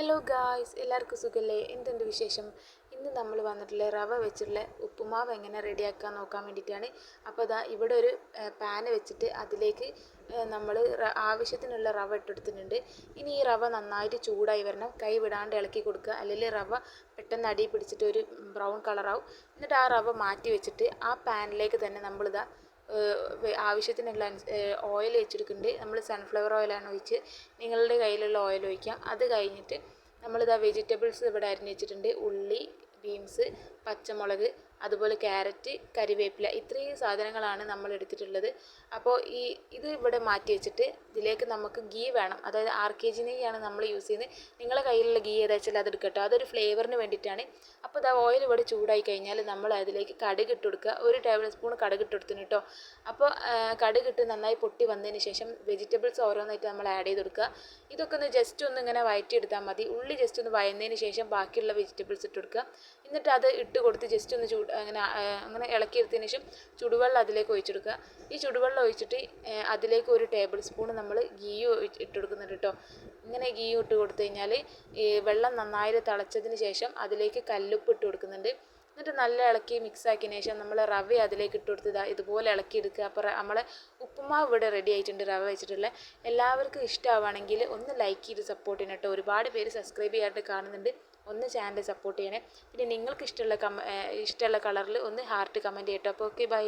Hello guys എല്ലാവർക്കും സുഖല്ലേ? എന്തുണ്ട് വിശേഷം? ഇന്ന് നമ്മൾ വന്നിട്ടുള്ള റവ വെച്ചിട്ടുള്ള ഉപ്പുമാവ് എങ്ങനെ റെഡിയാക്കാൻ നോക്കാൻ വേണ്ടിയിട്ടാണ്. അപ്പോൾ അതാ ഇവിടെ ഒരു പാന് വെച്ചിട്ട് അതിലേക്ക് നമ്മൾ ആവശ്യത്തിനുള്ള റവ ഇട്ടെടുത്തിട്ടുണ്ട്. ഇനി ഈ റവ നന്നായിട്ട് ചൂടായി വരണം. കൈ വിടാണ്ട് ഇളക്കി കൊടുക്കുക. അല്ലെങ്കിൽ റവ പെട്ടെന്ന് അടി പിടിച്ചിട്ട് ഒരു ബ്രൗൺ കളറാവും എന്നിട്ട് ആ റവ മാറ്റി വെച്ചിട്ട് ആ പാനിലേക്ക് തന്നെ നമ്മളിതാ ആവശ്യത്തിനുള്ള ഓയിൽ ഒഴിച്ചെടുക്കുന്നുണ്ട് നമ്മൾ സൺഫ്ലവർ ഓയിലാണ് ഒഴിച്ച് നിങ്ങളുടെ കയ്യിലുള്ള ഓയിൽ ഒഴിക്കാം. അത് കഴിഞ്ഞിട്ട് നമ്മളിതാ വെജിറ്റബിൾസ് ഇവിടെ അരിഞ്ഞ് വെച്ചിട്ടുണ്ട്. ഉള്ളി ബീൻസ് പച്ചമുളക് അതുപോലെ ക്യാരറ്റ് കരിവേപ്പില ഇത്രയും സാധനങ്ങളാണ് നമ്മൾ എടുത്തിട്ടുള്ളത്. അപ്പോൾ ഈ ഇത് ഇവിടെ മാറ്റി വെച്ചിട്ട് ഇതിലേക്ക് നമുക്ക് ഗീ വേണം. അതായത് ആർ കെ ജി നെയ്യാണ് നമ്മൾ യൂസ് ചെയ്യുന്നത്. നിങ്ങളെ കയ്യിലുള്ള ഗീ ഏതാ വെച്ചാൽ അത് എടുക്കട്ടോ. അതൊരു ഫ്ലേവറിന് വേണ്ടിയിട്ടാണ്. അപ്പോൾ ഇതാ ഓയിൽ ഇവിടെ ചൂടായി കഴിഞ്ഞാൽ നമ്മൾ അതിലേക്ക് കടുക് ഇട്ട് കൊടുക്കുക. ഒരു ടേബിൾ സ്പൂൺ കടുക് ഇട്ട് കൊടുത്തിന് കേട്ടോ. അപ്പോൾ കടുക് ഇട്ട് നന്നായി പൊട്ടി വന്നതിന് ശേഷം വെജിറ്റബിൾസ് ഓരോന്നായിട്ട് നമ്മൾ ആഡ് ചെയ്ത് കൊടുക്കുക. ഇതൊക്കെ ഒന്ന് ജസ്റ്റ് ഒന്ന് ഇങ്ങനെ വഴറ്റിയെടുത്താൽ മതി. ഉള്ളി ജസ്റ്റ് ഒന്ന് വയന്നതിന് ശേഷം ബാക്കിയുള്ള വെജിറ്റബിൾസ് ഇട്ട് കൊടുക്കുക. എന്നിട്ട് അത് ഇട്ട് കൊടുത്ത് ജസ്റ്റ് ഒന്ന് ചൂട് അങ്ങനെ അങ്ങനെ ഇളക്കിയെടുത്തതിന് ശേഷം ചുടുവെള്ളം അതിലേക്ക് ഒഴിച്ചെടുക്കുക. ഈ ചുടുവെള്ളം ഒഴിച്ചിട്ട് അതിലേക്ക് ഒരു ടേബിൾ സ്പൂൺ നമ്മൾ ഗീ ഇട്ട് കൊടുക്കുന്നുണ്ട് കേട്ടോ. ഇങ്ങനെ ഗീ ഇട്ട് കൊടുത്തു കഴിഞ്ഞാൽ ഈ വെള്ളം നന്നായി തിളച്ചതിന് ശേഷം അതിലേക്ക് കല്ലുപ്പ് ഇട്ട് കൊടുക്കുന്നുണ്ട് എന്നിട്ട് നല്ല ഇളക്കി മിക്സ് ആക്കിയതിന് ശേഷം നമ്മൾ റവ അതിലേക്ക് ഇട്ട് കൊടുത്ത് ഇതുപോലെ ഇളക്കി എടുക്കുക. അപ്പോൾ നമ്മളെ ഉപ്പുമാവ് ഇവിടെ റെഡി ആയിട്ടുണ്ട് റവ വെച്ചിട്ടുള്ള. എല്ലാവർക്കും ഇഷ്ടമാവുകയാണെങ്കിൽ ഒന്ന് ലൈക്ക് ചെയ്ത് സപ്പോർട്ട് ചെയ്യണം കേട്ടോ. ഒരുപാട് പേര് സബ്സ്ക്രൈബ് ചെയ്യാണ്ട് കാണുന്നുണ്ട്. ഒന്ന് ചാനൽ സപ്പോർട്ട് ചെയ്യണേ. പിന്നെ നിങ്ങൾക്ക് ഇഷ്ടമുള്ള കമ ഇഷ്ടമുള്ള കളറിൽ ഒന്ന് ഹാർട്ട് കമന്റ് ചെയ്യട്ടോ. അപ്പോൾ ഓക്കെ ബൈ